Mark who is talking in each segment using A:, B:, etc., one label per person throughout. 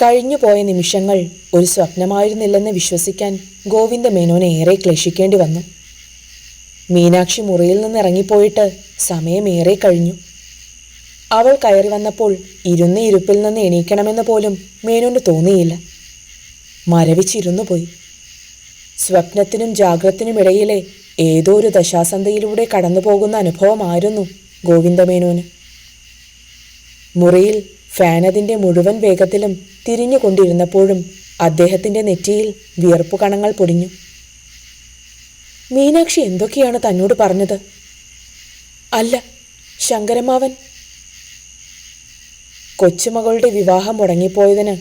A: പോയ നിമിഷങ്ങൾ ഒരു സ്വപ്നമായിരുന്നില്ലെന്ന് വിശ്വസിക്കാൻ ഗോവിന്ദ മേനോനെ ഏറെ ക്ലേശിക്കേണ്ടി വന്നു മീനാക്ഷി മുറിയിൽ നിന്ന് ഇറങ്ങിപ്പോയിട്ട് സമയമേറെ കഴിഞ്ഞു അവൾ കയറി വന്നപ്പോൾ ഇരുന്ന് ഇരുപ്പിൽ നിന്ന് എണീക്കണമെന്ന് പോലും മേനോന് തോന്നിയില്ല മരവിച്ചിരുന്നു പോയി സ്വപ്നത്തിനും ജാഗ്രത്തിനും ഇടയിലെ ഏതോ ഒരു ദശാസന്ധയിലൂടെ കടന്നു പോകുന്ന അനുഭവമായിരുന്നു ഗോവിന്ദമേനോന് മുറിയിൽ ഫാനതിൻ്റെ മുഴുവൻ വേഗത്തിലും തിരിഞ്ഞുകൊണ്ടിരുന്നപ്പോഴും അദ്ദേഹത്തിൻ്റെ നെറ്റിയിൽ വിയർപ്പു കണങ്ങൾ പൊടിഞ്ഞു മീനാക്ഷി എന്തൊക്കെയാണ് തന്നോട് പറഞ്ഞത് അല്ല ശങ്കരമാവൻ കൊച്ചുമകളുടെ വിവാഹം മുടങ്ങിപ്പോയതിന്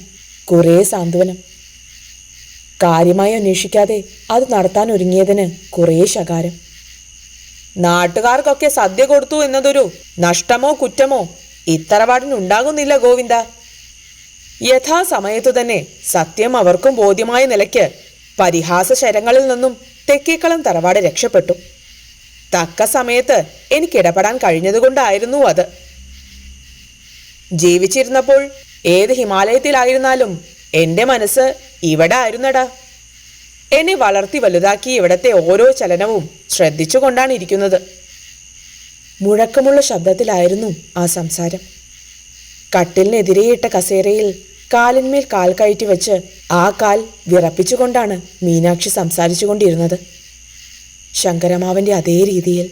A: കുറേ സാന്ത്വനം കാര്യമായി അന്വേഷിക്കാതെ അത് നടത്താൻ ഒരുങ്ങിയതിന് കുറേ ശകാരം
B: നാട്ടുകാർക്കൊക്കെ സദ്യ കൊടുത്തു എന്നതൊരു നഷ്ടമോ കുറ്റമോ ഇത്തറപാടിന് ഉണ്ടാകുന്നില്ല ഗോവിന്ദ യഥാസമയത്തു തന്നെ സത്യം അവർക്കും ബോധ്യമായ നിലയ്ക്ക് പരിഹാസ ശരങ്ങളിൽ നിന്നും തെക്കേക്കളം തറവാട് രക്ഷപ്പെട്ടു തക്ക സമയത്ത് എനിക്കിടപെടാൻ കഴിഞ്ഞതുകൊണ്ടായിരുന്നു അത് ജീവിച്ചിരുന്നപ്പോൾ ഏത് ഹിമാലയത്തിലായിരുന്നാലും എൻ്റെ മനസ്സ് ഇവിടെ ആയിരുന്നടാ എന്നെ വളർത്തി വലുതാക്കി ഇവിടത്തെ ഓരോ ചലനവും ശ്രദ്ധിച്ചുകൊണ്ടാണ് ഇരിക്കുന്നത്
A: മുഴക്കമുള്ള ശബ്ദത്തിലായിരുന്നു ആ സംസാരം കട്ടിലിനെതിരെയിട്ട കസേരയിൽ കാലിന്മേൽ കാൽ കയറ്റി വെച്ച് ആ കാൽ വിറപ്പിച്ചുകൊണ്ടാണ് മീനാക്ഷി സംസാരിച്ചുകൊണ്ടിരുന്നത് ശങ്കരമാവന്റെ അതേ രീതിയിൽ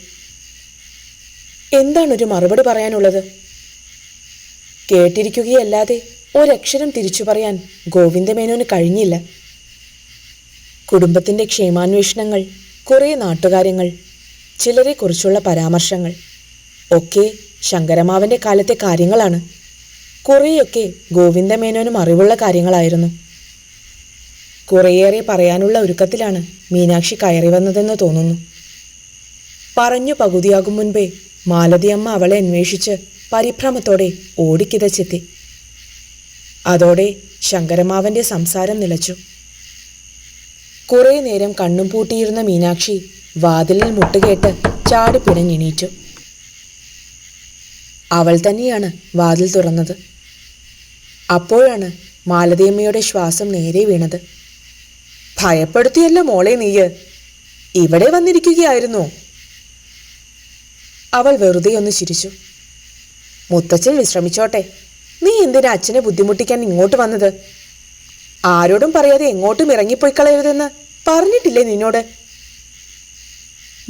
A: എന്താണൊരു മറുപടി പറയാനുള്ളത് കേട്ടിരിക്കുകയല്ലാതെ ഒരക്ഷരം തിരിച്ചു പറയാൻ ഗോവിന്ദമേനോന് കഴിഞ്ഞില്ല കുടുംബത്തിൻ്റെ ക്ഷേമാന്വേഷണങ്ങൾ കുറേ നാട്ടുകാര്യങ്ങൾ ചിലരെക്കുറിച്ചുള്ള പരാമർശങ്ങൾ ഒക്കെ ശങ്കരമാവൻ്റെ കാലത്തെ കാര്യങ്ങളാണ് കുറേയൊക്കെ ഗോവിന്ദമേനോനും അറിവുള്ള കാര്യങ്ങളായിരുന്നു കുറേയേറെ പറയാനുള്ള ഒരുക്കത്തിലാണ് മീനാക്ഷി കയറി വന്നതെന്ന് തോന്നുന്നു പറഞ്ഞു പകുതിയാകും മുൻപേ മാലതിയമ്മ അവളെ അന്വേഷിച്ച് പരിഭ്രമത്തോടെ ഓടിക്കിതച്ചെത്തി അതോടെ ശങ്കരമാവൻ്റെ സംസാരം നിലച്ചു കുറേ നേരം കണ്ണും പൂട്ടിയിരുന്ന മീനാക്ഷി വാതിലിൽ മുട്ടുകേട്ട് ചാടി പിണഞ്ഞെണീറ്റു അവൾ തന്നെയാണ് വാതിൽ തുറന്നത് അപ്പോഴാണ് മാലതിയമ്മയുടെ ശ്വാസം നേരെ വീണത് ഭയപ്പെടുത്തിയല്ല മോളെ നീയ് ഇവിടെ വന്നിരിക്കുകയായിരുന്നോ അവൾ വെറുതെ ഒന്ന് ചിരിച്ചു മുത്തച്ഛൻ വിശ്രമിച്ചോട്ടെ നീ എന്തിനാ അച്ഛനെ ബുദ്ധിമുട്ടിക്കാൻ ഇങ്ങോട്ട് വന്നത് ആരോടും പറയാതെ എങ്ങോട്ടും ഇറങ്ങിപ്പോയി കളയരുതെന്ന് പറഞ്ഞിട്ടില്ലേ നിന്നോട്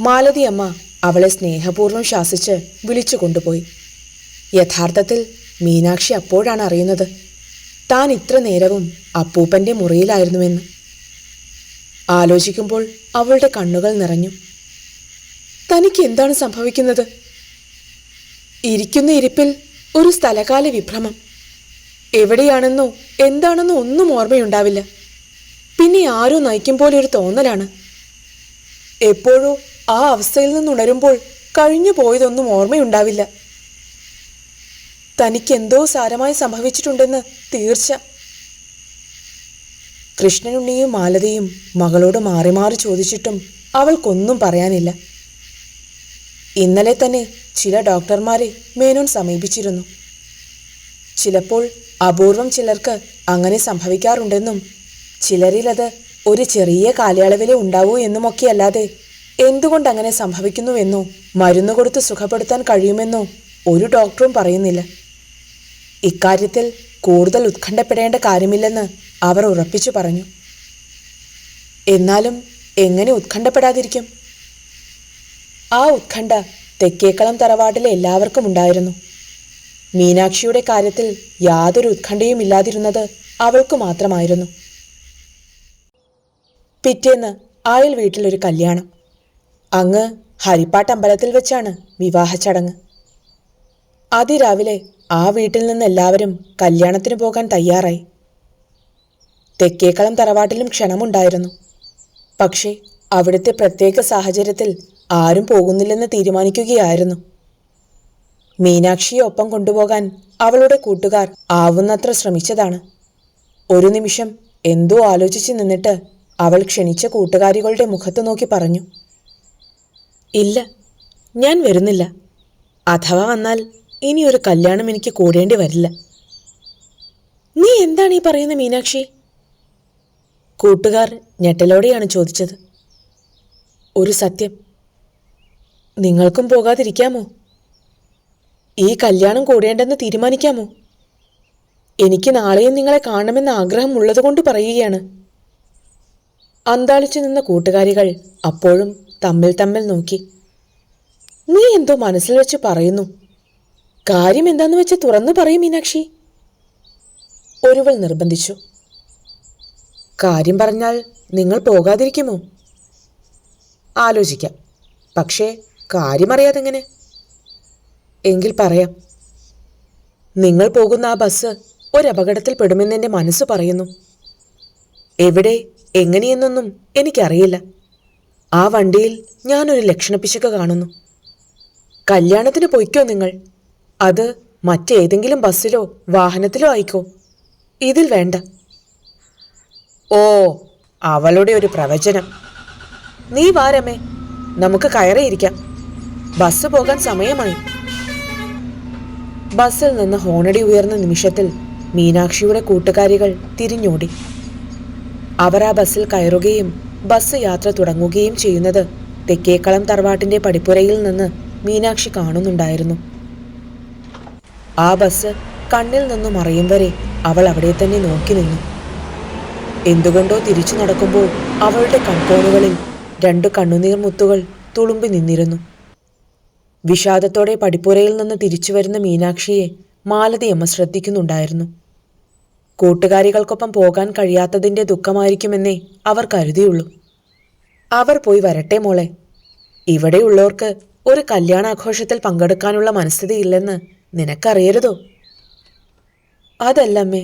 A: മാലതി അമ്മ അവളെ സ്നേഹപൂർവ്വം ശാസിച്ച് വിളിച്ചു കൊണ്ടുപോയി യഥാർത്ഥത്തിൽ മീനാക്ഷി അപ്പോഴാണ് അറിയുന്നത് താൻ ഇത്ര നേരവും അപ്പൂപ്പൻ്റെ മുറിയിലായിരുന്നുവെന്ന് ആലോചിക്കുമ്പോൾ അവളുടെ കണ്ണുകൾ നിറഞ്ഞു തനിക്ക് എന്താണ് സംഭവിക്കുന്നത് ഇരിക്കുന്ന ഇരിപ്പിൽ ഒരു സ്ഥലകാല വിഭ്രമം എവിടെയാണെന്നോ എന്താണെന്നോ ഒന്നും ഓർമ്മയുണ്ടാവില്ല പിന്നെ ആരോ നയിക്കും പോലെ ഒരു തോന്നലാണ് എപ്പോഴോ ആ അവസ്ഥയിൽ നിന്നുണരുമ്പോൾ കഴിഞ്ഞു പോയതൊന്നും ഓർമ്മയുണ്ടാവില്ല തനിക്കെന്തോ സാരമായി സംഭവിച്ചിട്ടുണ്ടെന്ന് തീർച്ച കൃഷ്ണനുണ്ണിയും മാലതയും മകളോട് മാറി മാറി ചോദിച്ചിട്ടും അവൾക്കൊന്നും പറയാനില്ല ഇന്നലെ തന്നെ ചില ഡോക്ടർമാരെ മേനോൻ സമീപിച്ചിരുന്നു ചിലപ്പോൾ അപൂർവം ചിലർക്ക് അങ്ങനെ സംഭവിക്കാറുണ്ടെന്നും ചിലരിലത് ഒരു ചെറിയ കാലയളവിലെ ഉണ്ടാവൂ എന്നുമൊക്കെയല്ലാതെ എന്തുകൊണ്ട് അങ്ങനെ സംഭവിക്കുന്നുവെന്നോ മരുന്ന് കൊടുത്ത് സുഖപ്പെടുത്താൻ കഴിയുമെന്നോ ഒരു ഡോക്ടറും പറയുന്നില്ല ഇക്കാര്യത്തിൽ കൂടുതൽ ഉത്കണ്ഠപ്പെടേണ്ട കാര്യമില്ലെന്ന് അവർ ഉറപ്പിച്ചു പറഞ്ഞു എന്നാലും എങ്ങനെ ഉത്കണ്ഠപ്പെടാതിരിക്കും ആ ഉത്കണ്ഠ തെക്കേക്കളം തറവാട്ടിലെ എല്ലാവർക്കും ഉണ്ടായിരുന്നു മീനാക്ഷിയുടെ കാര്യത്തിൽ യാതൊരു ഉത്കണ്ഠയും ഇല്ലാതിരുന്നത് അവൾക്ക് മാത്രമായിരുന്നു പിറ്റേന്ന് ആയിൽ വീട്ടിലൊരു കല്യാണം അങ്ങ് ഹരിപ്പാട്ട് അമ്പലത്തിൽ വെച്ചാണ് വിവാഹ ചടങ്ങ് അതിരാവിലെ ആ വീട്ടിൽ നിന്ന് എല്ലാവരും കല്യാണത്തിന് പോകാൻ തയ്യാറായി തെക്കേക്കളം തറവാട്ടിലും ക്ഷണമുണ്ടായിരുന്നു പക്ഷേ അവിടുത്തെ പ്രത്യേക സാഹചര്യത്തിൽ ആരും പോകുന്നില്ലെന്ന് തീരുമാനിക്കുകയായിരുന്നു മീനാക്ഷിയെ ഒപ്പം കൊണ്ടുപോകാൻ അവളുടെ കൂട്ടുകാർ ആവുന്നത്ര ശ്രമിച്ചതാണ് ഒരു നിമിഷം എന്തോ ആലോചിച്ച് നിന്നിട്ട് അവൾ ക്ഷണിച്ച കൂട്ടുകാരികളുടെ മുഖത്ത് നോക്കി പറഞ്ഞു ഇല്ല ഞാൻ വരുന്നില്ല അഥവാ വന്നാൽ ഇനി ഒരു കല്യാണം എനിക്ക് കൂടേണ്ടി വരില്ല നീ എന്താണ് ഈ പറയുന്നത് മീനാക്ഷി കൂട്ടുകാർ ഞെട്ടലോടെയാണ് ചോദിച്ചത് ഒരു സത്യം നിങ്ങൾക്കും പോകാതിരിക്കാമോ ഈ കല്യാണം കൂടേണ്ടെന്ന് തീരുമാനിക്കാമോ എനിക്ക് നാളെയും നിങ്ങളെ കാണണമെന്ന ആഗ്രഹം ഉള്ളതുകൊണ്ട് പറയുകയാണ് അന്താളിച്ചു നിന്ന കൂട്ടുകാരികൾ അപ്പോഴും തമ്മിൽ തമ്മിൽ നോക്കി നീ എന്തോ മനസ്സിൽ വെച്ച് പറയുന്നു കാര്യം എന്താന്ന് വെച്ച് തുറന്നു പറയും മീനാക്ഷി ഒരുവൾ നിർബന്ധിച്ചു കാര്യം പറഞ്ഞാൽ നിങ്ങൾ പോകാതിരിക്കുമോ ആലോചിക്കാം പക്ഷേ കാര്യമറിയാതെങ്ങനെ എങ്കിൽ പറയാം നിങ്ങൾ പോകുന്ന ആ ബസ് ഒരപകടത്തിൽ പെടുമെന്നെൻ്റെ മനസ്സ് പറയുന്നു എവിടെ എങ്ങനെയെന്നൊന്നും എനിക്കറിയില്ല ആ വണ്ടിയിൽ ഞാനൊരു ലക്ഷണപ്പിശക്ക് കാണുന്നു കല്യാണത്തിന് പോയിക്കോ നിങ്ങൾ അത് മറ്റേതെങ്കിലും ബസ്സിലോ വാഹനത്തിലോ ആയിക്കോ ഇതിൽ വേണ്ട ഓ അവളുടെ ഒരു പ്രവചനം നീ വാരമേ നമുക്ക് കയറിയിരിക്കാം ബസ് പോകാൻ സമയമായി ബസ്സിൽ നിന്ന് ഹോണടി ഉയർന്ന നിമിഷത്തിൽ മീനാക്ഷിയുടെ കൂട്ടുകാരികൾ തിരിഞ്ഞോടി അവർ ആ ബസ്സിൽ കയറുകയും ബസ് യാത്ര തുടങ്ങുകയും ചെയ്യുന്നത് തെക്കേക്കളം തറവാട്ടിൻ്റെ പടിപ്പുരയിൽ നിന്ന് മീനാക്ഷി കാണുന്നുണ്ടായിരുന്നു ആ ബസ് കണ്ണിൽ നിന്നും മറിയും വരെ അവൾ അവിടെ തന്നെ നോക്കി നിന്നു എന്തുകൊണ്ടോ തിരിച്ചു നടക്കുമ്പോൾ അവളുടെ കൺകോണുകളിൽ രണ്ടു കണ്ണുനീർ മുത്തുകൾ തുളുമ്പി നിന്നിരുന്നു വിഷാദത്തോടെ പടിപ്പുരയിൽ നിന്ന് തിരിച്ചു വരുന്ന മീനാക്ഷിയെ മാലതിയമ്മ ശ്രദ്ധിക്കുന്നുണ്ടായിരുന്നു കൂട്ടുകാരികൾക്കൊപ്പം പോകാൻ കഴിയാത്തതിൻ്റെ ദുഃഖമായിരിക്കുമെന്നേ അവർ കരുതിയുള്ളൂ അവർ പോയി വരട്ടെ മോളെ ഇവിടെയുള്ളവർക്ക് ഒരു കല്യാണാഘോഷത്തിൽ പങ്കെടുക്കാനുള്ള മനസ്ഥിതിയില്ലെന്ന് നിനക്കറിയരുതോ അതല്ലമ്മേ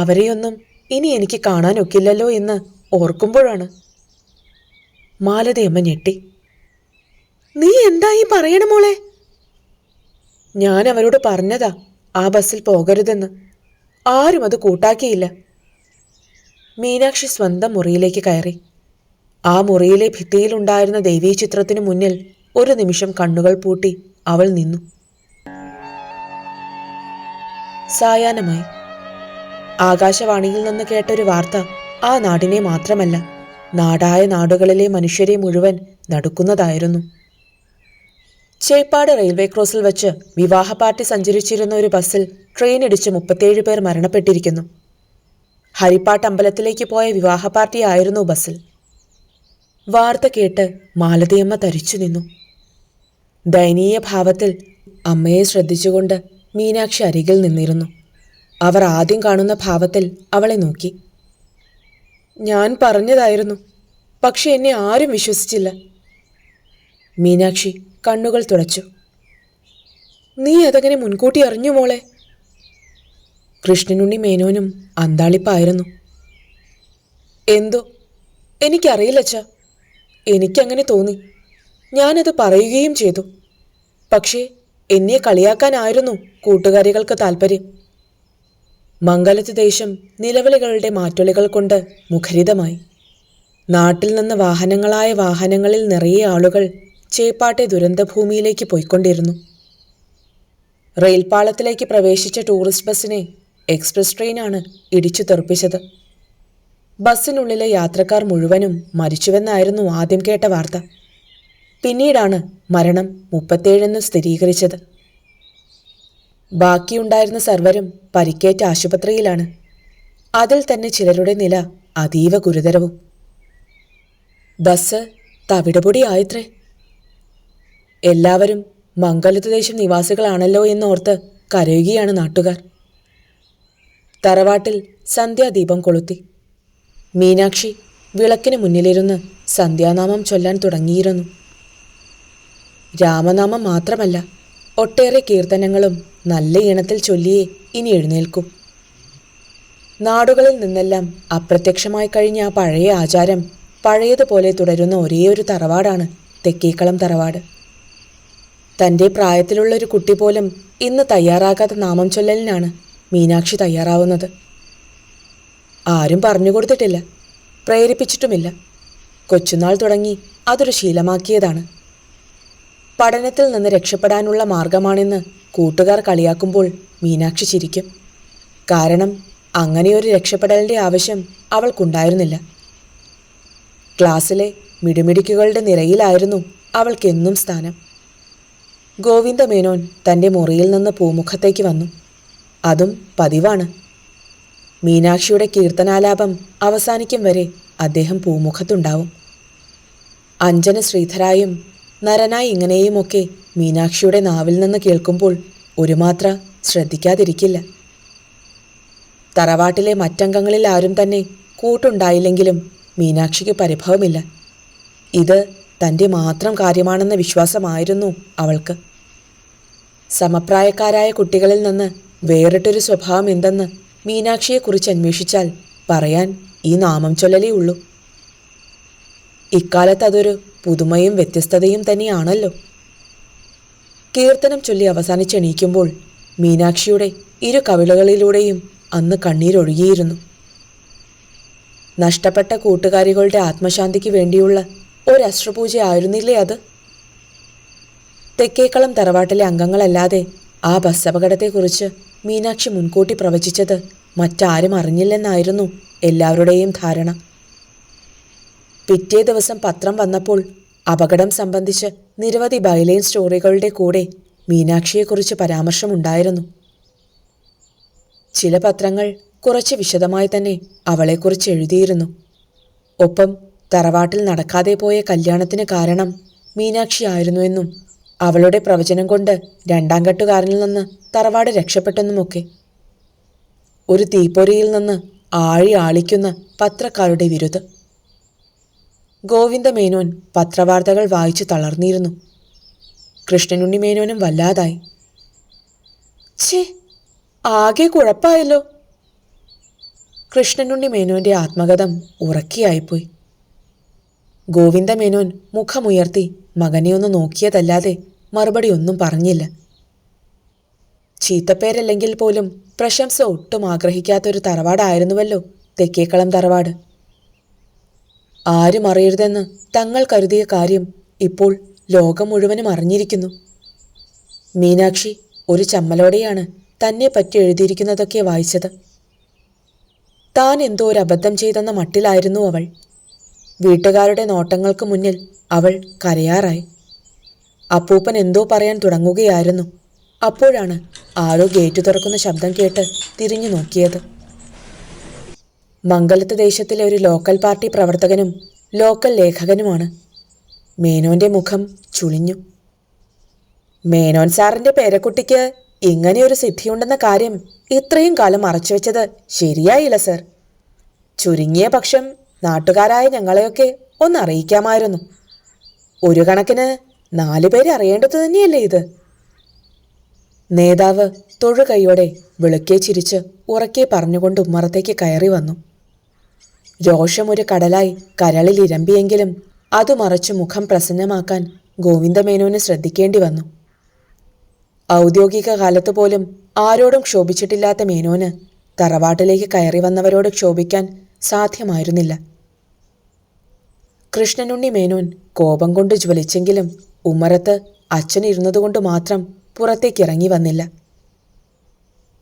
A: അവരെയൊന്നും ഇനി എനിക്ക് കാണാനൊക്കില്ലല്ലോ എന്ന് ഓർക്കുമ്പോഴാണ് മാലതിയമ്മ ഞെട്ടി നീ എന്താ ഈ പറയണ മോളെ ഞാൻ അവരോട് പറഞ്ഞതാ ആ ബസ്സിൽ പോകരുതെന്ന് ആരും അത് കൂട്ടാക്കിയില്ല മീനാക്ഷി സ്വന്തം മുറിയിലേക്ക് കയറി ആ മുറിയിലെ ഭിത്തിയിലുണ്ടായിരുന്ന ദേവീ ചിത്രത്തിനു മുന്നിൽ ഒരു നിമിഷം കണ്ണുകൾ പൂട്ടി അവൾ നിന്നു സായാഹ്നമായി ആകാശവാണിയിൽ നിന്ന് കേട്ടൊരു വാർത്ത ആ നാടിനെ മാത്രമല്ല നാടായ നാടുകളിലെ മനുഷ്യരെ മുഴുവൻ നടുക്കുന്നതായിരുന്നു ചേപ്പാട് റെയിൽവേ ക്രോസിൽ വെച്ച് വിവാഹ പാർട്ടി സഞ്ചരിച്ചിരുന്ന ഒരു ബസ്സിൽ ട്രെയിൻ ഇടിച്ച് മുപ്പത്തേഴ് പേർ മരണപ്പെട്ടിരിക്കുന്നു ഹരിപ്പാട്ട് അമ്പലത്തിലേക്ക് പോയ വിവാഹ പാർട്ടി ആയിരുന്നു ബസ്സിൽ വാർത്ത കേട്ട് മാലതിയമ്മ തരിച്ചു നിന്നു ദയനീയ ഭാവത്തിൽ അമ്മയെ ശ്രദ്ധിച്ചുകൊണ്ട് മീനാക്ഷി അരികിൽ നിന്നിരുന്നു അവർ ആദ്യം കാണുന്ന ഭാവത്തിൽ അവളെ നോക്കി ഞാൻ പറഞ്ഞതായിരുന്നു പക്ഷെ എന്നെ ആരും വിശ്വസിച്ചില്ല മീനാക്ഷി കണ്ണുകൾ തുടച്ചു നീ അതങ്ങനെ മുൻകൂട്ടി അറിഞ്ഞു മോളെ കൃഷ്ണനുണ്ണി മേനോനും അന്താളിപ്പായിരുന്നു എന്തോ എനിക്കറിയില്ലച്ച എനിക്കങ്ങനെ തോന്നി ഞാനത് പറയുകയും ചെയ്തു പക്ഷേ എന്നെ കളിയാക്കാനായിരുന്നു കൂട്ടുകാരികൾക്ക് താൽപ്പര്യം മംഗലത്ത് ദേശം നിലവിളികളുടെ മാറ്റൊളികൾ കൊണ്ട് മുഖരിതമായി നാട്ടിൽ നിന്ന് വാഹനങ്ങളായ വാഹനങ്ങളിൽ നിറയെ ആളുകൾ ചേപ്പാട്ടെ ദുരന്തഭൂമിയിലേക്ക് പോയിക്കൊണ്ടിരുന്നു റെയിൽപാളത്തിലേക്ക് പ്രവേശിച്ച ടൂറിസ്റ്റ് ബസ്സിനെ എക്സ്പ്രസ് ട്രെയിനാണ് ഇടിച്ചു തെറുപ്പിച്ചത് ബസ്സിനുള്ളിലെ യാത്രക്കാർ മുഴുവനും മരിച്ചുവെന്നായിരുന്നു ആദ്യം കേട്ട വാർത്ത പിന്നീടാണ് മരണം മുപ്പത്തേഴെന്ന് സ്ഥിരീകരിച്ചത് ബാക്കിയുണ്ടായിരുന്ന സർവരും പരിക്കേറ്റ ആശുപത്രിയിലാണ് അതിൽ തന്നെ ചിലരുടെ നില അതീവ ഗുരുതരവും ബസ് തവിടുപൊടി ആയത്രേ എല്ലാവരും മംഗലദേശം നിവാസികളാണല്ലോ എന്നോർത്ത് കരയുകയാണ് നാട്ടുകാർ തറവാട്ടിൽ സന്ധ്യാദീപം കൊളുത്തി മീനാക്ഷി വിളക്കിന് മുന്നിലിരുന്ന് സന്ധ്യാനാമം ചൊല്ലാൻ തുടങ്ങിയിരുന്നു രാമനാമം മാത്രമല്ല ഒട്ടേറെ കീർത്തനങ്ങളും നല്ല ഈണത്തിൽ ചൊല്ലിയേ ഇനി എഴുന്നേൽക്കും നാടുകളിൽ നിന്നെല്ലാം അപ്രത്യക്ഷമായി കഴിഞ്ഞ ആ പഴയ ആചാരം പഴയതുപോലെ തുടരുന്ന ഒരേയൊരു തറവാടാണ് തെക്കേക്കളം തറവാട് തൻ്റെ പ്രായത്തിലുള്ള ഒരു കുട്ടി പോലും ഇന്ന് തയ്യാറാകാത്ത നാമം ചൊല്ലലിനാണ് മീനാക്ഷി തയ്യാറാവുന്നത് ആരും പറഞ്ഞു കൊടുത്തിട്ടില്ല പ്രേരിപ്പിച്ചിട്ടുമില്ല കൊച്ചുനാൾ തുടങ്ങി അതൊരു ശീലമാക്കിയതാണ് പഠനത്തിൽ നിന്ന് രക്ഷപ്പെടാനുള്ള മാർഗമാണെന്ന് കൂട്ടുകാർ കളിയാക്കുമ്പോൾ മീനാക്ഷി ചിരിക്കും കാരണം അങ്ങനെയൊരു രക്ഷപ്പെടലിൻ്റെ ആവശ്യം അവൾക്കുണ്ടായിരുന്നില്ല ക്ലാസ്സിലെ മിടുമിടിക്കുകളുടെ നിരയിലായിരുന്നു അവൾക്കെന്നും സ്ഥാനം ഗോവിന്ദമേനോൻ തൻ്റെ മുറിയിൽ നിന്ന് പൂമുഖത്തേക്ക് വന്നു അതും പതിവാണ് മീനാക്ഷിയുടെ കീർത്തനാലാപം അവസാനിക്കും വരെ അദ്ദേഹം പൂമുഖത്തുണ്ടാവും അഞ്ജന ശ്രീധരായും നരനായി ഇങ്ങനെയുമൊക്കെ മീനാക്ഷിയുടെ നാവിൽ നിന്ന് കേൾക്കുമ്പോൾ ഒരു മാത്ര ശ്രദ്ധിക്കാതിരിക്കില്ല തറവാട്ടിലെ മറ്റംഗങ്ങളിൽ ആരും തന്നെ കൂട്ടുണ്ടായില്ലെങ്കിലും മീനാക്ഷിക്ക് പരിഭവമില്ല ഇത് തൻ്റെ മാത്രം കാര്യമാണെന്ന വിശ്വാസമായിരുന്നു അവൾക്ക് സമപ്രായക്കാരായ കുട്ടികളിൽ നിന്ന് വേറിട്ടൊരു സ്വഭാവം എന്തെന്ന് മീനാക്ഷിയെക്കുറിച്ച് അന്വേഷിച്ചാൽ പറയാൻ ഈ നാമം ചൊല്ലലേ ഉള്ളൂ ഇക്കാലത്ത് അതൊരു പുതുമയും വ്യത്യസ്തതയും തന്നെയാണല്ലോ കീർത്തനം ചൊല്ലി അവസാനിച്ചെണീക്കുമ്പോൾ മീനാക്ഷിയുടെ ഇരു കവിളകളിലൂടെയും അന്ന് കണ്ണീരൊഴുകിയിരുന്നു നഷ്ടപ്പെട്ട കൂട്ടുകാരികളുടെ ആത്മശാന്തിക്ക് വേണ്ടിയുള്ള ഒരശ്രപൂജ ആയിരുന്നില്ലേ അത് തെക്കേക്കളം തറവാട്ടിലെ അംഗങ്ങളല്ലാതെ ആ ബസ് അപകടത്തെക്കുറിച്ച് മീനാക്ഷി മുൻകൂട്ടി പ്രവചിച്ചത് മറ്റാരും അറിഞ്ഞില്ലെന്നായിരുന്നു എല്ലാവരുടെയും ധാരണ പിറ്റേ ദിവസം പത്രം വന്നപ്പോൾ അപകടം സംബന്ധിച്ച് നിരവധി ബൈലൈൻ സ്റ്റോറികളുടെ കൂടെ മീനാക്ഷിയെക്കുറിച്ച് പരാമർശമുണ്ടായിരുന്നു ചില പത്രങ്ങൾ കുറച്ച് വിശദമായി തന്നെ അവളെക്കുറിച്ച് എഴുതിയിരുന്നു ഒപ്പം തറവാട്ടിൽ നടക്കാതെ പോയ കല്യാണത്തിന് കാരണം മീനാക്ഷി ആയിരുന്നുവെന്നും അവളുടെ പ്രവചനം കൊണ്ട് രണ്ടാം കെട്ടുകാരനിൽ നിന്ന് തറവാട് രക്ഷപ്പെട്ടെന്നുമൊക്കെ ഒരു തീപ്പൊരിയിൽ നിന്ന് ആഴി ആളിക്കുന്ന പത്രക്കാരുടെ വിരുദ്ധം ഗോവിന്ദമേനോൻ പത്രവാർത്തകൾ വായിച്ചു തളർന്നിരുന്നു കൃഷ്ണനുണ്ണി മേനോനും വല്ലാതായി ചേ ആകെ കുഴപ്പായല്ലോ കൃഷ്ണനുണ്ണി മേനോന്റെ ആത്മകഥം ഉറക്കിയായിപ്പോയി ഗോവിന്ദമേനോൻ മുഖമുയർത്തി മകനെ ഒന്ന് നോക്കിയതല്ലാതെ മറുപടി ഒന്നും പറഞ്ഞില്ല ചീത്തപ്പേരല്ലെങ്കിൽ പോലും പ്രശംസ ഒട്ടും ആഗ്രഹിക്കാത്തൊരു തറവാടായിരുന്നുവല്ലോ തെക്കേക്കളം തറവാട് ആരും അറിയരുതെന്ന് തങ്ങൾ കരുതിയ കാര്യം ഇപ്പോൾ ലോകം മുഴുവനും അറിഞ്ഞിരിക്കുന്നു മീനാക്ഷി ഒരു ചമ്മലോടെയാണ് തന്നെ പറ്റി എഴുതിയിരിക്കുന്നതൊക്കെ വായിച്ചത് താൻ എന്തോ ഒരു അബദ്ധം ചെയ്തെന്ന മട്ടിലായിരുന്നു അവൾ വീട്ടുകാരുടെ നോട്ടങ്ങൾക്ക് മുന്നിൽ അവൾ കരയാറായി അപ്പൂപ്പൻ എന്തോ പറയാൻ തുടങ്ങുകയായിരുന്നു അപ്പോഴാണ് ആരോ ഗേറ്റ് തുറക്കുന്ന ശബ്ദം കേട്ട് തിരിഞ്ഞു നോക്കിയത് മംഗലത്ത് ദേശത്തിലെ ഒരു ലോക്കൽ പാർട്ടി പ്രവർത്തകനും ലോക്കൽ ലേഖകനുമാണ് മേനോന്റെ മുഖം ചുളിഞ്ഞു മേനോൻ സാറിന്റെ പേരക്കുട്ടിക്ക് ഇങ്ങനെയൊരു സിദ്ധിയുണ്ടെന്ന കാര്യം ഇത്രയും കാലം മറച്ചുവെച്ചത് ശരിയായില്ല സർ ചുരുങ്ങിയ പക്ഷം നാട്ടുകാരായ ഞങ്ങളെയൊക്കെ ഒന്ന് അറിയിക്കാമായിരുന്നു ഒരു കണക്കിന് പേര് അറിയേണ്ടത് തന്നെയല്ലേ ഇത് നേതാവ് തൊഴുകൈയോടെ വിളക്കെ ചിരിച്ച് ഉറക്കെ പറഞ്ഞുകൊണ്ട് ഉമ്മറത്തേക്ക് കയറി വന്നു രോഷമൊരു കടലായി കരളിൽ ഇരമ്പിയെങ്കിലും അതു മറച്ചു മുഖം പ്രസന്നമാക്കാൻ ഗോവിന്ദമേനോന് ശ്രദ്ധിക്കേണ്ടി വന്നു ഔദ്യോഗിക കാലത്ത് പോലും ആരോടും ക്ഷോഭിച്ചിട്ടില്ലാത്ത മേനോന് തറവാട്ടിലേക്ക് കയറി വന്നവരോട് ക്ഷോഭിക്കാൻ സാധ്യമായിരുന്നില്ല കൃഷ്ണനുണ്ണി മേനോൻ കോപം കൊണ്ട് ജ്വലിച്ചെങ്കിലും ഉമ്മറത്ത് അച്ഛനിരുന്നതുകൊണ്ട് മാത്രം പുറത്തേക്കിറങ്ങി വന്നില്ല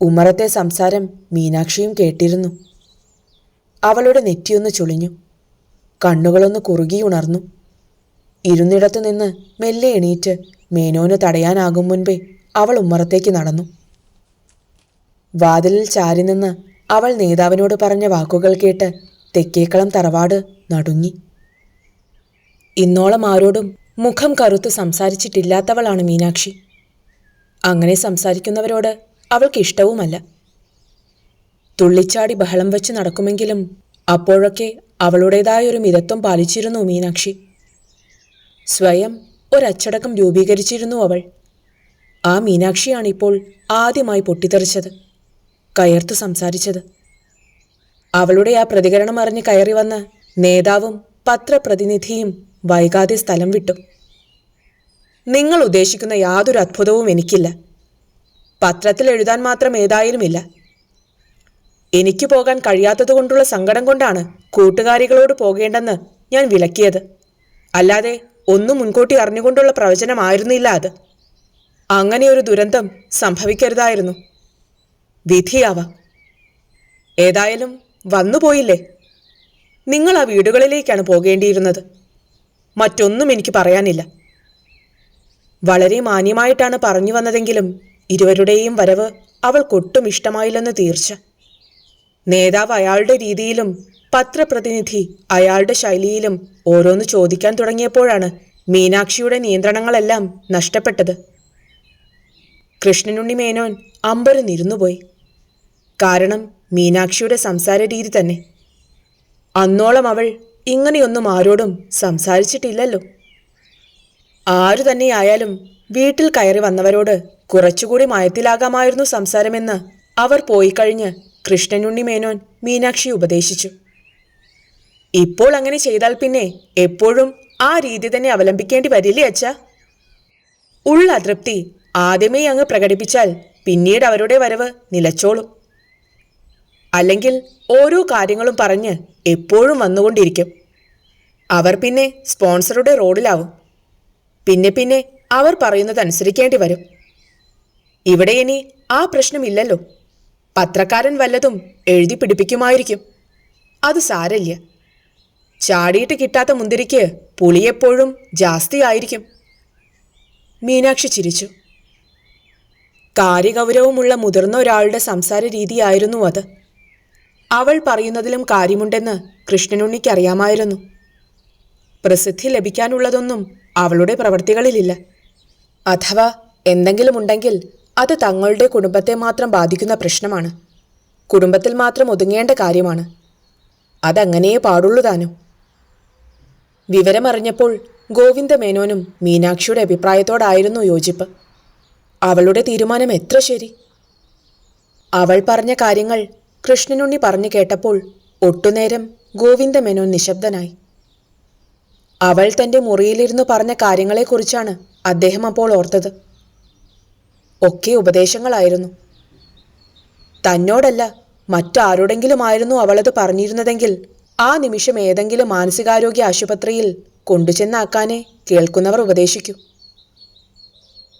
A: ഉമ്മറത്തെ സംസാരം മീനാക്ഷിയും കേട്ടിരുന്നു അവളുടെ നെറ്റിയൊന്ന് ചുളിഞ്ഞു കണ്ണുകളൊന്ന് കുറുകിയുണർന്നു ഇരുന്നിടത്തു നിന്ന് മെല്ലെ എണീറ്റ് മേനോന് തടയാനാകും മുൻപേ അവൾ ഉമ്മറത്തേക്ക് നടന്നു വാതിലിൽ ചാരി നിന്ന് അവൾ നേതാവിനോട് പറഞ്ഞ വാക്കുകൾ കേട്ട് തെക്കേക്കളം തറവാട് നടുങ്ങി ഇന്നോളം ആരോടും മുഖം കറുത്ത് സംസാരിച്ചിട്ടില്ലാത്തവളാണ് മീനാക്ഷി അങ്ങനെ സംസാരിക്കുന്നവരോട് അവൾക്ക് ഇഷ്ടവുമല്ല തുള്ളിച്ചാടി ബഹളം വെച്ച് നടക്കുമെങ്കിലും അപ്പോഴൊക്കെ അവളുടേതായ ഒരു മിതത്വം പാലിച്ചിരുന്നു മീനാക്ഷി സ്വയം ഒരച്ചടക്കം രൂപീകരിച്ചിരുന്നു അവൾ ആ മീനാക്ഷിയാണിപ്പോൾ ആദ്യമായി പൊട്ടിത്തെറിച്ചത് കയർത്തു സംസാരിച്ചത് അവളുടെ ആ പ്രതികരണം അറിഞ്ഞ് കയറി വന്ന നേതാവും പത്രപ്രതിനിധിയും വൈകാതെ സ്ഥലം വിട്ടു നിങ്ങൾ ഉദ്ദേശിക്കുന്ന യാതൊരു അത്ഭുതവും എനിക്കില്ല പത്രത്തിൽ എഴുതാൻ മാത്രം ഇല്ല എനിക്ക് പോകാൻ കഴിയാത്തതുകൊണ്ടുള്ള സങ്കടം കൊണ്ടാണ് കൂട്ടുകാരികളോട് പോകേണ്ടെന്ന് ഞാൻ വിലക്കിയത് അല്ലാതെ ഒന്നും മുൻകൂട്ടി അറിഞ്ഞുകൊണ്ടുള്ള പ്രവചനമായിരുന്നില്ല അത് അങ്ങനെ ഒരു ദുരന്തം സംഭവിക്കരുതായിരുന്നു വിധിയാവ ഏതായാലും വന്നുപോയില്ലേ നിങ്ങൾ ആ വീടുകളിലേക്കാണ് പോകേണ്ടിയിരുന്നത് മറ്റൊന്നും എനിക്ക് പറയാനില്ല വളരെ മാന്യമായിട്ടാണ് പറഞ്ഞു വന്നതെങ്കിലും ഇരുവരുടെയും വരവ് അവൾക്കൊട്ടും ഇഷ്ടമായില്ലെന്ന് തീർച്ച നേതാവ് അയാളുടെ രീതിയിലും പത്രപ്രതിനിധി അയാളുടെ ശൈലിയിലും ഓരോന്ന് ചോദിക്കാൻ തുടങ്ങിയപ്പോഴാണ് മീനാക്ഷിയുടെ നിയന്ത്രണങ്ങളെല്ലാം നഷ്ടപ്പെട്ടത് കൃഷ്ണനുണ്ണി മേനോൻ അമ്പര് നിരുന്നുപോയി കാരണം മീനാക്ഷിയുടെ സംസാര രീതി തന്നെ അന്നോളം അവൾ ഇങ്ങനെയൊന്നും ആരോടും സംസാരിച്ചിട്ടില്ലല്ലോ ആരു തന്നെയായാലും വീട്ടിൽ കയറി വന്നവരോട് കുറച്ചുകൂടി മയത്തിലാകാമായിരുന്നു സംസാരമെന്ന് അവർ പോയി കൃഷ്ണനുണ്ണി മേനോൻ മീനാക്ഷി ഉപദേശിച്ചു ഇപ്പോൾ അങ്ങനെ ചെയ്താൽ പിന്നെ എപ്പോഴും ആ രീതി തന്നെ അവലംബിക്കേണ്ടി വരില്ലേ അച്ഛ ഉള്ള അതൃപ്തി ആദ്യമേ അങ്ങ് പ്രകടിപ്പിച്ചാൽ പിന്നീട് അവരുടെ വരവ് നിലച്ചോളും അല്ലെങ്കിൽ ഓരോ കാര്യങ്ങളും പറഞ്ഞ് എപ്പോഴും വന്നുകൊണ്ടിരിക്കും അവർ പിന്നെ സ്പോൺസറുടെ റോഡിലാവും പിന്നെ പിന്നെ അവർ പറയുന്നത് അനുസരിക്കേണ്ടി വരും ഇവിടെ ഇനി ആ പ്രശ്നമില്ലല്ലോ പത്രക്കാരൻ വല്ലതും എഴുതി പിടിപ്പിക്കുമായിരിക്കും അത് സാരല്യ ചാടിയിട്ട് കിട്ടാത്ത മുന്തിരിക്ക് പുളിയെപ്പോഴും ജാസ്തിയായിരിക്കും മീനാക്ഷി ചിരിച്ചു കാര്യഗൗരവമുള്ള മുതിർന്ന ഒരാളുടെ സംസാര രീതിയായിരുന്നു അത് അവൾ പറയുന്നതിലും കാര്യമുണ്ടെന്ന് കൃഷ്ണനുണ്ണിക്ക് അറിയാമായിരുന്നു പ്രസിദ്ധി ലഭിക്കാനുള്ളതൊന്നും അവളുടെ പ്രവൃത്തികളിലില്ല അഥവാ എന്തെങ്കിലും ഉണ്ടെങ്കിൽ അത് തങ്ങളുടെ കുടുംബത്തെ മാത്രം ബാധിക്കുന്ന പ്രശ്നമാണ് കുടുംബത്തിൽ മാത്രം ഒതുങ്ങേണ്ട കാര്യമാണ് അതങ്ങനെയേ പാടുള്ളൂതാനും വിവരമറിഞ്ഞപ്പോൾ ഗോവിന്ദ ഗോവിന്ദമേനോനും മീനാക്ഷിയുടെ അഭിപ്രായത്തോടായിരുന്നു യോജിപ്പ് അവളുടെ തീരുമാനം എത്ര ശരി അവൾ പറഞ്ഞ കാര്യങ്ങൾ കൃഷ്ണനുണ്ണി പറഞ്ഞു കേട്ടപ്പോൾ ഒട്ടുനേരം ഗോവിന്ദമേനോൻ നിശബ്ദനായി അവൾ തന്റെ മുറിയിലിരുന്നു പറഞ്ഞ കാര്യങ്ങളെക്കുറിച്ചാണ് അദ്ദേഹം അപ്പോൾ ഓർത്തത് ഒക്കെ ഉപദേശങ്ങളായിരുന്നു തന്നോടല്ല മറ്റാരോടെങ്കിലുമായിരുന്നു അവളത് പറഞ്ഞിരുന്നതെങ്കിൽ ആ നിമിഷം ഏതെങ്കിലും മാനസികാരോഗ്യ ആശുപത്രിയിൽ കൊണ്ടുചെന്നാക്കാനേ കേൾക്കുന്നവർ ഉപദേശിക്കൂ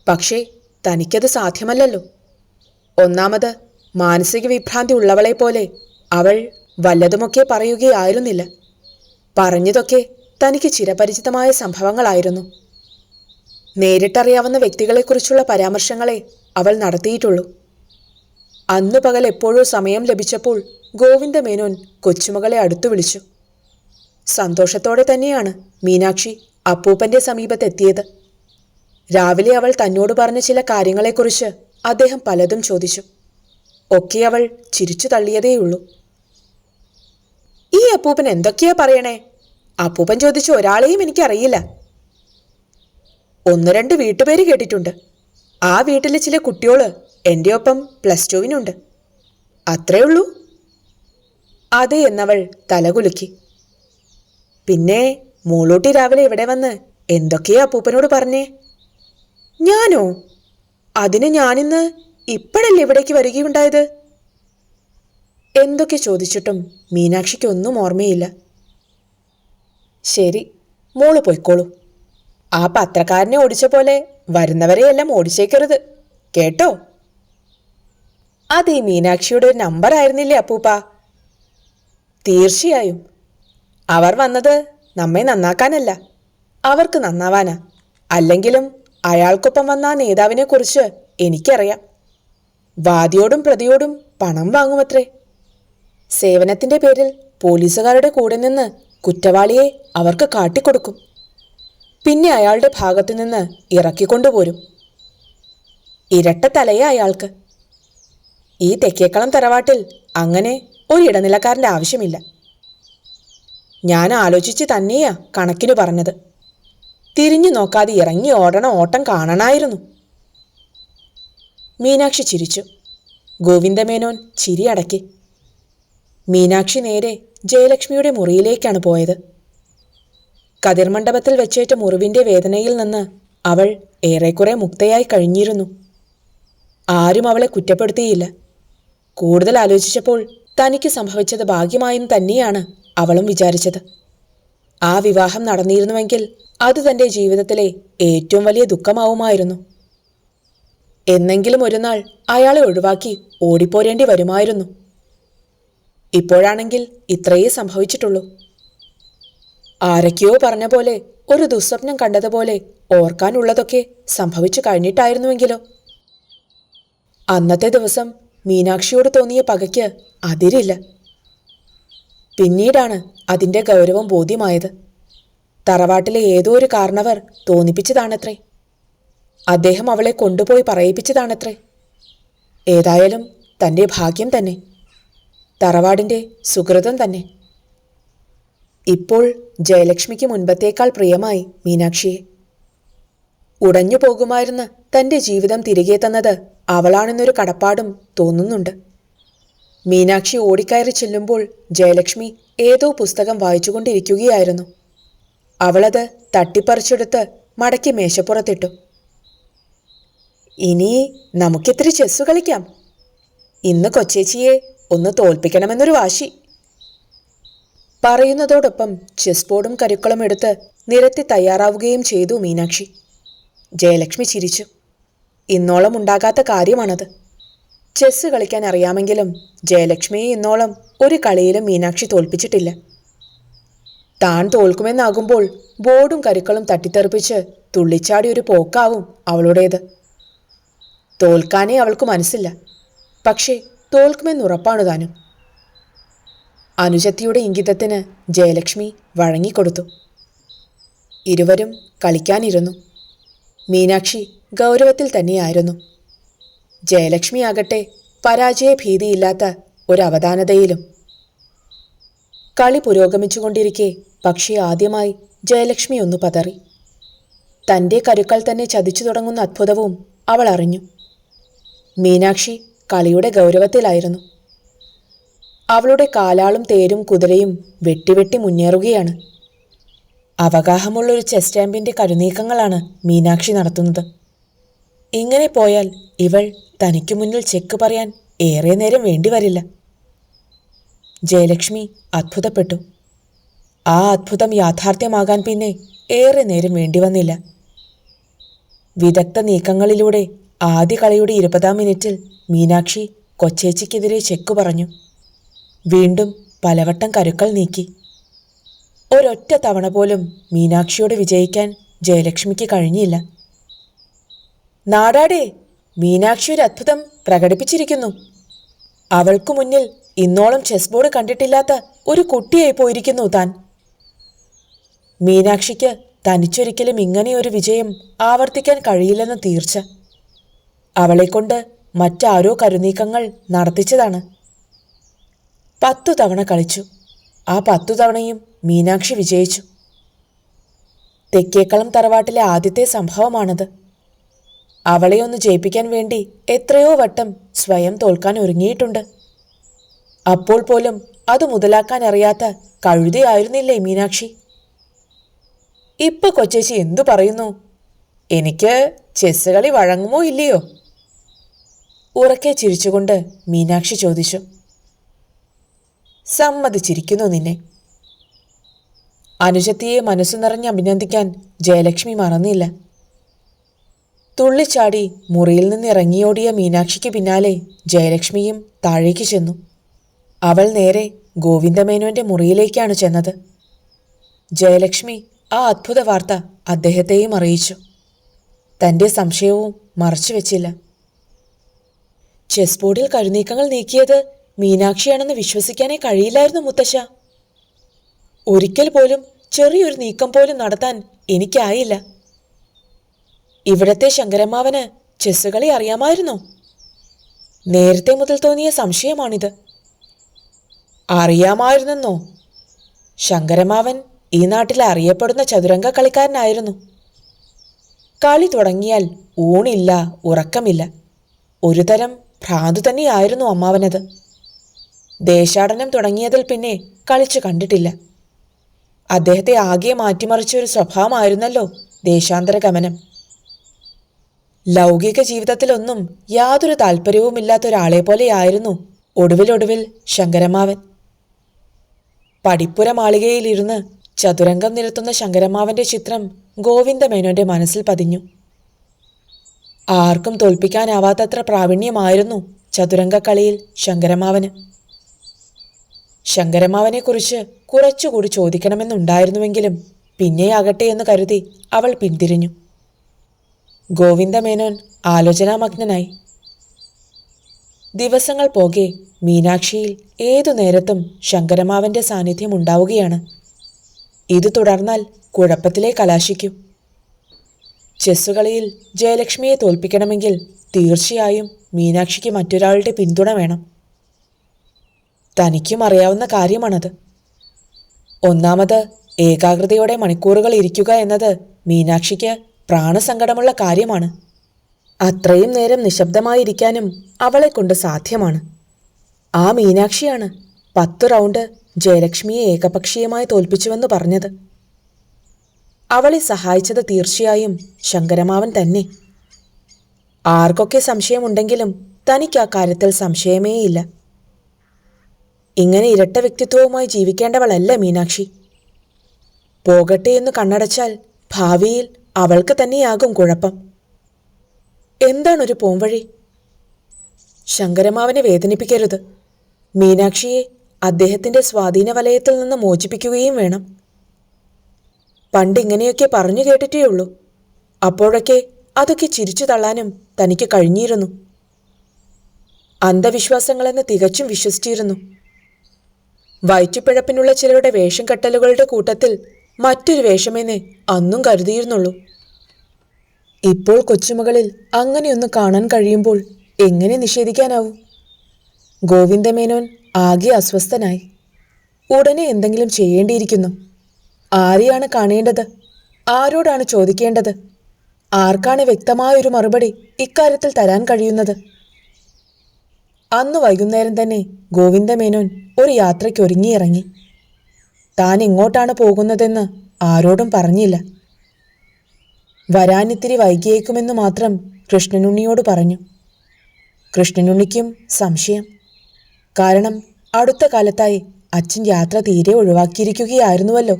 A: പക്ഷേ തനിക്കത് സാധ്യമല്ലല്ലോ ഒന്നാമത് മാനസിക വിഭ്രാന്തി ഉള്ളവളെ പോലെ അവൾ വല്ലതുമൊക്കെ പറയുകയായിരുന്നില്ല പറഞ്ഞതൊക്കെ തനിക്ക് ചിരപരിചിതമായ സംഭവങ്ങളായിരുന്നു നേരിട്ടറിയാവുന്ന വ്യക്തികളെക്കുറിച്ചുള്ള പരാമർശങ്ങളെ അവൾ നടത്തിയിട്ടുള്ളൂ അന്നു പകൽ എപ്പോഴോ സമയം ലഭിച്ചപ്പോൾ ഗോവിന്ദ മേനോൻ കൊച്ചുമകളെ അടുത്തു വിളിച്ചു സന്തോഷത്തോടെ തന്നെയാണ് മീനാക്ഷി അപ്പൂപ്പന്റെ സമീപത്തെത്തിയത് രാവിലെ അവൾ തന്നോട് പറഞ്ഞ ചില കാര്യങ്ങളെക്കുറിച്ച് അദ്ദേഹം പലതും ചോദിച്ചു ഒക്കെ അവൾ ചിരിച്ചു തള്ളിയതേയുള്ളൂ ഈ അപ്പൂപ്പൻ എന്തൊക്കെയാ പറയണേ അപ്പൂപ്പൻ ചോദിച്ചു ഒരാളെയും എനിക്കറിയില്ല ഒന്ന് രണ്ട് വീട്ടുപേര് കേട്ടിട്ടുണ്ട് ആ വീട്ടിലെ ചില കുട്ടിയോള് എൻ്റെ ഒപ്പം പ്ലസ് ടുവിനുണ്ട് അത്രേ ഉള്ളൂ അത് എന്നവൾ തലകുലുക്കി പിന്നെ മൂളൂട്ടി രാവിലെ ഇവിടെ വന്ന് എന്തൊക്കെയാ അപ്പൂപ്പനോട് പറഞ്ഞേ ഞാനോ അതിന് ഞാനിന്ന് ഇപ്പോഴല്ലേ ഇവിടേക്ക് വരികയുണ്ടായത് എന്തൊക്കെ ചോദിച്ചിട്ടും മീനാക്ഷിക്കൊന്നും ഓർമ്മയില്ല ശരി മോള് പോയിക്കോളൂ ആ പത്രക്കാരനെ ഓടിച്ച പോലെ വരുന്നവരെയെല്ലാം ഓടിച്ചേക്കരുത് കേട്ടോ അതെ മീനാക്ഷിയുടെ ഒരു നമ്പർ ആയിരുന്നില്ലേ അപ്പൂപ്പ തീർച്ചയായും അവർ വന്നത് നമ്മെ നന്നാക്കാനല്ല അവർക്ക് നന്നാവാനാ അല്ലെങ്കിലും അയാൾക്കൊപ്പം വന്ന ആ കുറിച്ച് എനിക്കറിയാം വാദിയോടും പ്രതിയോടും പണം വാങ്ങുമത്രേ സേവനത്തിന്റെ പേരിൽ പോലീസുകാരുടെ കൂടെ നിന്ന് കുറ്റവാളിയെ അവർക്ക് കാട്ടിക്കൊടുക്കും പിന്നെ അയാളുടെ ഭാഗത്തു നിന്ന് ഇറക്കിക്കൊണ്ടുപോരും ഇരട്ട തലയെ അയാൾക്ക് ഈ തെക്കേക്കളം തറവാട്ടിൽ അങ്ങനെ ഒരു ഇടനിലക്കാരൻ്റെ ആവശ്യമില്ല ഞാൻ ആലോചിച്ച് തന്നെയാ കണക്കിന് പറഞ്ഞത് തിരിഞ്ഞു നോക്കാതെ ഇറങ്ങി ഓടണ ഓട്ടം കാണണമായിരുന്നു മീനാക്ഷി ചിരിച്ചു ഗോവിന്ദമേനോൻ ചിരി അടക്കി മീനാക്ഷി നേരെ ജയലക്ഷ്മിയുടെ മുറിയിലേക്കാണ് പോയത് കതിർമണ്ഡപത്തിൽ വെച്ചേറ്റ മുറിവിന്റെ വേദനയിൽ നിന്ന് അവൾ ഏറെക്കുറെ മുക്തയായി കഴിഞ്ഞിരുന്നു ആരും അവളെ കുറ്റപ്പെടുത്തിയില്ല കൂടുതൽ ആലോചിച്ചപ്പോൾ തനിക്ക് സംഭവിച്ചത് ഭാഗ്യമായും തന്നെയാണ് അവളും വിചാരിച്ചത് ആ വിവാഹം നടന്നിരുന്നുവെങ്കിൽ അത് തന്റെ ജീവിതത്തിലെ ഏറ്റവും വലിയ ദുഃഖമാവുമായിരുന്നു എന്നെങ്കിലും ഒരു നാൾ അയാളെ ഒഴിവാക്കി ഓടിപ്പോരേണ്ടി വരുമായിരുന്നു ഇപ്പോഴാണെങ്കിൽ ഇത്രയേ സംഭവിച്ചിട്ടുള്ളൂ ആരൊക്കെയോ പറഞ്ഞ പോലെ ഒരു ദുസ്വപ്നം കണ്ടതുപോലെ ഓർക്കാനുള്ളതൊക്കെ സംഭവിച്ചു കഴിഞ്ഞിട്ടായിരുന്നുവെങ്കിലോ അന്നത്തെ ദിവസം മീനാക്ഷിയോട് തോന്നിയ പകയ്ക്ക് അതിരില്ല പിന്നീടാണ് അതിൻ്റെ ഗൗരവം ബോധ്യമായത് തറവാട്ടിലെ ഏതോ ഒരു കാരണവർ തോന്നിപ്പിച്ചതാണത്രേ അദ്ദേഹം അവളെ കൊണ്ടുപോയി പറയിപ്പിച്ചതാണത്രേ ഏതായാലും തൻ്റെ ഭാഗ്യം തന്നെ തറവാടിൻ്റെ സുഹൃതം തന്നെ ഇപ്പോൾ ജയലക്ഷ്മിക്ക് മുൻപത്തേക്കാൾ പ്രിയമായി മീനാക്ഷിയെ ഉടഞ്ഞു പോകുമായിരുന്ന തന്റെ ജീവിതം തിരികെ തന്നത് അവളാണെന്നൊരു കടപ്പാടും തോന്നുന്നുണ്ട് മീനാക്ഷി ഓടിക്കയറി ചെല്ലുമ്പോൾ ജയലക്ഷ്മി ഏതോ പുസ്തകം വായിച്ചുകൊണ്ടിരിക്കുകയായിരുന്നു അവളത് തട്ടിപ്പറിച്ചെടുത്ത് മടക്കി മേശപ്പുറത്തിട്ടു ഇനി നമുക്കിത്തിരി ചെസ്സ് കളിക്കാം ഇന്ന് കൊച്ചേച്ചിയെ ഒന്ന് തോൽപ്പിക്കണമെന്നൊരു വാശി പറയുന്നതോടൊപ്പം ചെസ് ബോർഡും കരുക്കളും എടുത്ത് നിരത്തി തയ്യാറാവുകയും ചെയ്തു മീനാക്ഷി ജയലക്ഷ്മി ചിരിച്ചു ഇന്നോളം ഉണ്ടാകാത്ത കാര്യമാണത് ചെസ്സ് കളിക്കാൻ അറിയാമെങ്കിലും ജയലക്ഷ്മിയെ ഇന്നോളം ഒരു കളിയിലും മീനാക്ഷി തോൽപ്പിച്ചിട്ടില്ല താൻ തോൽക്കുമെന്നാകുമ്പോൾ ബോർഡും കരുക്കളും തട്ടിത്തെറിപ്പിച്ച് തുള്ളിച്ചാടി ഒരു പോക്കാവും അവളുടേത് തോൽക്കാനേ അവൾക്ക് മനസ്സില്ല പക്ഷേ തോൽക്കുമെന്നുറപ്പാണ് താനും അനുജത്തിയുടെ ഇംഗിതത്തിന് ജയലക്ഷ്മി വഴങ്ങിക്കൊടുത്തു ഇരുവരും കളിക്കാനിരുന്നു മീനാക്ഷി ഗൗരവത്തിൽ തന്നെയായിരുന്നു ജയലക്ഷ്മി ആകട്ടെ പരാജയ ഭീതിയില്ലാത്ത ഒരവധാനതയിലും കളി പുരോഗമിച്ചുകൊണ്ടിരിക്കെ പക്ഷി ആദ്യമായി ജയലക്ഷ്മി ഒന്ന് പതറി തന്റെ കരുക്കൾ തന്നെ ചതിച്ചു തുടങ്ങുന്ന അത്ഭുതവും അവൾ അറിഞ്ഞു മീനാക്ഷി കളിയുടെ ഗൗരവത്തിലായിരുന്നു അവളുടെ കാലാളും തേരും കുതിരയും വെട്ടിവെട്ടി മുന്നേറുകയാണ് അവഗാഹമുള്ള ഒരു ചെസ് ചാമ്പ്യന്റെ കരുനീക്കങ്ങളാണ് മീനാക്ഷി നടത്തുന്നത് ഇങ്ങനെ പോയാൽ ഇവൾ തനിക്ക് മുന്നിൽ ചെക്ക് പറയാൻ ഏറെ നേരം വേണ്ടിവരില്ല ജയലക്ഷ്മി അത്ഭുതപ്പെട്ടു ആ അത്ഭുതം യാഥാർത്ഥ്യമാകാൻ പിന്നെ ഏറെ നേരം വേണ്ടി വന്നില്ല വിദഗ്ധ നീക്കങ്ങളിലൂടെ ആദ്യ കളിയുടെ ഇരുപതാം മിനിറ്റിൽ മീനാക്ഷി കൊച്ചേച്ചിക്കെതിരെ ചെക്ക് പറഞ്ഞു വീണ്ടും പലവട്ടം കരുക്കൾ നീക്കി ഒരൊറ്റ തവണ പോലും മീനാക്ഷിയോട് വിജയിക്കാൻ ജയലക്ഷ്മിക്ക് കഴിഞ്ഞില്ല നാടാടെ മീനാക്ഷി ഒരു അത്ഭുതം പ്രകടിപ്പിച്ചിരിക്കുന്നു അവൾക്കു മുന്നിൽ ഇന്നോളം ചെസ് ബോർഡ് കണ്ടിട്ടില്ലാത്ത ഒരു കുട്ടിയായി പോയിരിക്കുന്നു താൻ മീനാക്ഷിക്ക് തനിച്ചൊരിക്കലും ഇങ്ങനെയൊരു വിജയം ആവർത്തിക്കാൻ കഴിയില്ലെന്ന് തീർച്ച അവളെക്കൊണ്ട് മറ്റാരോ കരുനീക്കങ്ങൾ നടത്തിച്ചതാണ് പത്തു തവണ കളിച്ചു ആ പത്തു തവണയും മീനാക്ഷി വിജയിച്ചു തെക്കേക്കളം തറവാട്ടിലെ ആദ്യത്തെ സംഭവമാണത് അവളെ ഒന്ന് ജയിപ്പിക്കാൻ വേണ്ടി എത്രയോ വട്ടം സ്വയം തോൽക്കാൻ ഒരുങ്ങിയിട്ടുണ്ട് അപ്പോൾ പോലും അത് മുതലാക്കാൻ അറിയാത്ത കഴുതിയായിരുന്നില്ലേ മീനാക്ഷി ഇപ്പൊ കൊച്ചേച്ചി എന്തു പറയുന്നു എനിക്ക് ചെസ്സ് കളി വഴങ്ങുമോ ഇല്ലയോ ഉറക്കെ ചിരിച്ചുകൊണ്ട് മീനാക്ഷി ചോദിച്ചു സമ്മതിച്ചിരിക്കുന്നു നിന്നെ അനുജത്തിയെ മനസ്സു നിറഞ്ഞ് അഭിനന്ദിക്കാൻ ജയലക്ഷ്മി മറന്നില്ല തുള്ളിച്ചാടി മുറിയിൽ നിന്ന് ഇറങ്ങിയോടിയ മീനാക്ഷിക്ക് പിന്നാലെ ജയലക്ഷ്മിയും താഴേക്ക് ചെന്നു അവൾ നേരെ ഗോവിന്ദമേനോന്റെ മുറിയിലേക്കാണ് ചെന്നത് ജയലക്ഷ്മി ആ അത്ഭുത വാർത്ത അദ്ദേഹത്തെയും അറിയിച്ചു തന്റെ സംശയവും മറച്ചുവെച്ചില്ല വെച്ചില്ല ചെസ് ബോർഡിൽ കഴുനീക്കങ്ങൾ നീക്കിയത് മീനാക്ഷിയാണെന്ന് വിശ്വസിക്കാനേ കഴിയില്ലായിരുന്നു മുത്തശ്ശ ഒരിക്കൽ പോലും ചെറിയൊരു നീക്കം പോലും നടത്താൻ എനിക്കായില്ല ഇവിടത്തെ ശങ്കരമാവന് ചെസ് കളി അറിയാമായിരുന്നോ നേരത്തെ മുതൽ തോന്നിയ സംശയമാണിത് അറിയാമായിരുന്നെന്നോ ശങ്കരമാവൻ ഈ നാട്ടിൽ അറിയപ്പെടുന്ന ചതുരംഗ കളിക്കാരനായിരുന്നു കളി തുടങ്ങിയാൽ ഊണില്ല ഉറക്കമില്ല ഒരുതരം ഭ്രാന്തു തന്നെയായിരുന്നു അമ്മാവനത് ദേശാടനം തുടങ്ങിയതിൽ പിന്നെ കളിച്ചു കണ്ടിട്ടില്ല അദ്ദേഹത്തെ ആകെ മാറ്റിമറിച്ച ഒരു സ്വഭാവമായിരുന്നല്ലോ ദേശാന്തര ഗമനം ലൗകിക ജീവിതത്തിലൊന്നും യാതൊരു താല്പര്യവുമില്ലാത്ത ഒരാളെ പോലെയായിരുന്നു ഒടുവിലൊടുവിൽ ശങ്കരമാവൻ പടിപ്പുര മാളികയിലിരുന്ന് ചതുരംഗം നിരത്തുന്ന ശങ്കരമാവന്റെ ചിത്രം ഗോവിന്ദമേനോന്റെ മനസ്സിൽ പതിഞ്ഞു ആർക്കും തോൽപ്പിക്കാനാവാത്തത്ര പ്രാവീണ്യമായിരുന്നു ചതുരംഗക്കളിയിൽ ശങ്കരമാവന് ശങ്കരമാവനെക്കുറിച്ച് കുറച്ചുകൂടി ചോദിക്കണമെന്നുണ്ടായിരുന്നുവെങ്കിലും പിന്നെയാകട്ടെ എന്ന് കരുതി അവൾ പിന്തിരിഞ്ഞു ഗോവിന്ദമേനോൻ ആലോചനാമഗ്നനായി ദിവസങ്ങൾ പോകെ മീനാക്ഷിയിൽ ഏതു നേരത്തും ശങ്കരമാവന്റെ സാന്നിധ്യം ഉണ്ടാവുകയാണ് ഇത് തുടർന്നാൽ കുഴപ്പത്തിലേ കലാശിക്കും ചെസ്സുകളിയിൽ ജയലക്ഷ്മിയെ തോൽപ്പിക്കണമെങ്കിൽ തീർച്ചയായും മീനാക്ഷിക്ക് മറ്റൊരാളുടെ പിന്തുണ വേണം തനിക്കും അറിയാവുന്ന കാര്യമാണത് ഒന്നാമത് ഏകാഗ്രതയോടെ മണിക്കൂറുകൾ ഇരിക്കുക എന്നത് മീനാക്ഷിക്ക് പ്രാണസങ്കടമുള്ള കാര്യമാണ് അത്രയും നേരം നിശബ്ദമായിരിക്കാനും അവളെ കൊണ്ട് സാധ്യമാണ് ആ മീനാക്ഷിയാണ് പത്ത് റൗണ്ട് ജയലക്ഷ്മിയെ ഏകപക്ഷീയമായി തോൽപ്പിച്ചുവെന്ന് പറഞ്ഞത് അവളെ സഹായിച്ചത് തീർച്ചയായും ശങ്കരമാവൻ തന്നെ ആർക്കൊക്കെ സംശയമുണ്ടെങ്കിലും തനിക്ക് ആ കാര്യത്തിൽ സംശയമേയില്ല ഇങ്ങനെ ഇരട്ട വ്യക്തിത്വവുമായി ജീവിക്കേണ്ടവളല്ല മീനാക്ഷി പോകട്ടെ എന്ന് കണ്ണടച്ചാൽ ഭാവിയിൽ അവൾക്ക് തന്നെയാകും കുഴപ്പം എന്താണൊരു പോംവഴി ശങ്കരമാവനെ വേദനിപ്പിക്കരുത് മീനാക്ഷിയെ അദ്ദേഹത്തിൻ്റെ സ്വാധീന വലയത്തിൽ നിന്ന് മോചിപ്പിക്കുകയും വേണം പണ്ടിങ്ങനെയൊക്കെ പറഞ്ഞു കേട്ടിട്ടേ ഉള്ളൂ അപ്പോഴൊക്കെ അതൊക്കെ ചിരിച്ചു തള്ളാനും തനിക്ക് കഴിഞ്ഞിരുന്നു അന്ധവിശ്വാസങ്ങളെന്ന് തികച്ചും വിശ്വസിച്ചിരുന്നു വയറ്റുപിഴപ്പിനുള്ള ചിലരുടെ വേഷം കെട്ടലുകളുടെ കൂട്ടത്തിൽ മറ്റൊരു വേഷമെന്ന് അന്നും കരുതിയിരുന്നുള്ളൂ ഇപ്പോൾ കൊച്ചുമകളിൽ അങ്ങനെയൊന്ന് കാണാൻ കഴിയുമ്പോൾ എങ്ങനെ നിഷേധിക്കാനാവൂ ഗോവിന്ദമേനോൻ ആകെ അസ്വസ്ഥനായി ഉടനെ എന്തെങ്കിലും ചെയ്യേണ്ടിയിരിക്കുന്നു ആരെയാണ് കാണേണ്ടത് ആരോടാണ് ചോദിക്കേണ്ടത് ആർക്കാണ് വ്യക്തമായൊരു മറുപടി ഇക്കാര്യത്തിൽ തരാൻ കഴിയുന്നത് അന്ന് വൈകുന്നേരം തന്നെ ഗോവിന്ദമേനോൻ ഒരു യാത്രയ്ക്ക് ഒരുങ്ങിയിറങ്ങി താൻ ഇങ്ങോട്ടാണ് പോകുന്നതെന്ന് ആരോടും പറഞ്ഞില്ല വരാനിത്തിരി വൈകിയേക്കുമെന്ന് മാത്രം കൃഷ്ണനുണ്ണിയോട് പറഞ്ഞു കൃഷ്ണനുണ്ണിക്കും സംശയം കാരണം അടുത്ത കാലത്തായി അച്ഛൻ യാത്ര തീരെ ഒഴിവാക്കിയിരിക്കുകയായിരുന്നുവല്ലോ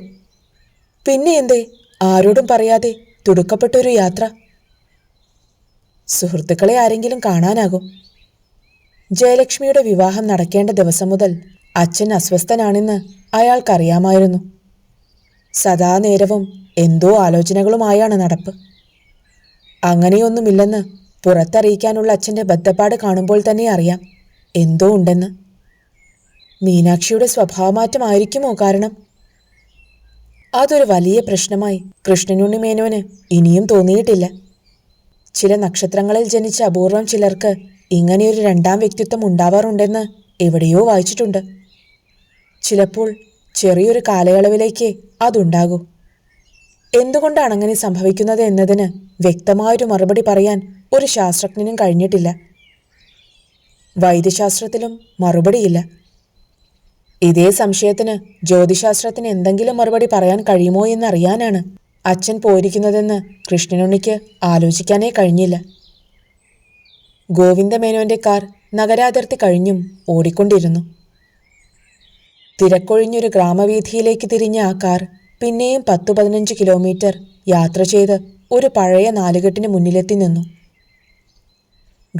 A: പിന്നെ എന്തേ ആരോടും പറയാതെ തുടുക്കപ്പെട്ടൊരു യാത്ര സുഹൃത്തുക്കളെ ആരെങ്കിലും കാണാനാകും ജയലക്ഷ്മിയുടെ വിവാഹം നടക്കേണ്ട ദിവസം മുതൽ അച്ഛൻ അസ്വസ്ഥനാണെന്ന് അയാൾക്കറിയാമായിരുന്നു സദാ നേരവും എന്തോ ആലോചനകളുമായാണ് നടപ്പ് അങ്ങനെയൊന്നുമില്ലെന്ന് പുറത്തറിയിക്കാനുള്ള അച്ഛൻ്റെ ബദ്ധപ്പാട് കാണുമ്പോൾ തന്നെ അറിയാം എന്തോ ഉണ്ടെന്ന് മീനാക്ഷിയുടെ സ്വഭാവമാറ്റമായിരിക്കുമോ കാരണം അതൊരു വലിയ പ്രശ്നമായി കൃഷ്ണനുണ്ണി മേനോന് ഇനിയും തോന്നിയിട്ടില്ല ചില നക്ഷത്രങ്ങളിൽ ജനിച്ച അപൂർവം ചിലർക്ക് ഇങ്ങനെയൊരു രണ്ടാം വ്യക്തിത്വം ഉണ്ടാവാറുണ്ടെന്ന് എവിടെയോ വായിച്ചിട്ടുണ്ട് ചിലപ്പോൾ ചെറിയൊരു കാലയളവിലേക്ക് അതുണ്ടാകൂ എന്തുകൊണ്ടാണ് അങ്ങനെ സംഭവിക്കുന്നത് എന്നതിന് വ്യക്തമായൊരു മറുപടി പറയാൻ ഒരു ശാസ്ത്രജ്ഞനും കഴിഞ്ഞിട്ടില്ല വൈദ്യശാസ്ത്രത്തിലും മറുപടിയില്ല ഇതേ സംശയത്തിന് ജ്യോതിശാസ്ത്രത്തിന് എന്തെങ്കിലും മറുപടി പറയാൻ കഴിയുമോ എന്നറിയാനാണ് അച്ഛൻ പോയിരിക്കുന്നതെന്ന് കൃഷ്ണനുണ്ണിക്ക് ആലോചിക്കാനേ കഴിഞ്ഞില്ല ഗോവിന്ദമേനോന്റെ കാർ നഗരാതിർത്തി കഴിഞ്ഞും ഓടിക്കൊണ്ടിരുന്നു തിരക്കൊഴിഞ്ഞൊരു ഗ്രാമവീഥിയിലേക്ക് തിരിഞ്ഞ ആ കാർ പിന്നെയും പത്തു പതിനഞ്ച് കിലോമീറ്റർ യാത്ര ചെയ്ത് ഒരു പഴയ നാലുകെട്ടിന് മുന്നിലെത്തി നിന്നു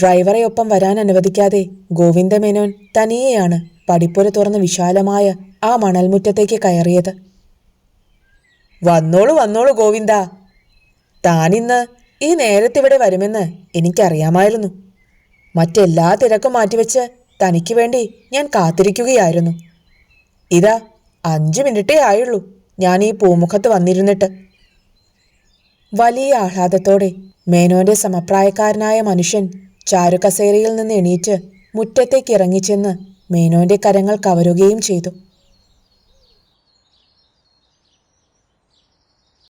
A: ഡ്രൈവറെ ഒപ്പം വരാൻ അനുവദിക്കാതെ ഗോവിന്ദമേനോൻ തനിയെയാണ് പടിപ്പുര തുറന്ന് വിശാലമായ ആ മണൽമുറ്റത്തേക്ക് കയറിയത് വന്നോളൂ വന്നോളൂ ഗോവിന്ദ താനിന്ന് ഈ നേരത്തിവിടെ വരുമെന്ന് എനിക്കറിയാമായിരുന്നു മറ്റെല്ലാ തിരക്കും മാറ്റിവെച്ച് തനിക്ക് വേണ്ടി ഞാൻ കാത്തിരിക്കുകയായിരുന്നു ഇതാ അഞ്ച് മിനിറ്റേ ആയുള്ളൂ ഞാൻ ഈ പൂമുഖത്ത് വന്നിരുന്നിട്ട് വലിയ ആഹ്ലാദത്തോടെ മേനോന്റെ സമപ്രായക്കാരനായ മനുഷ്യൻ ചാരുകസേരയിൽ നിന്ന് എണീറ്റ് മുറ്റത്തേക്ക് ഇറങ്ങിച്ചെന്ന് മേനോന്റെ കരങ്ങൾ കവരുകയും ചെയ്തു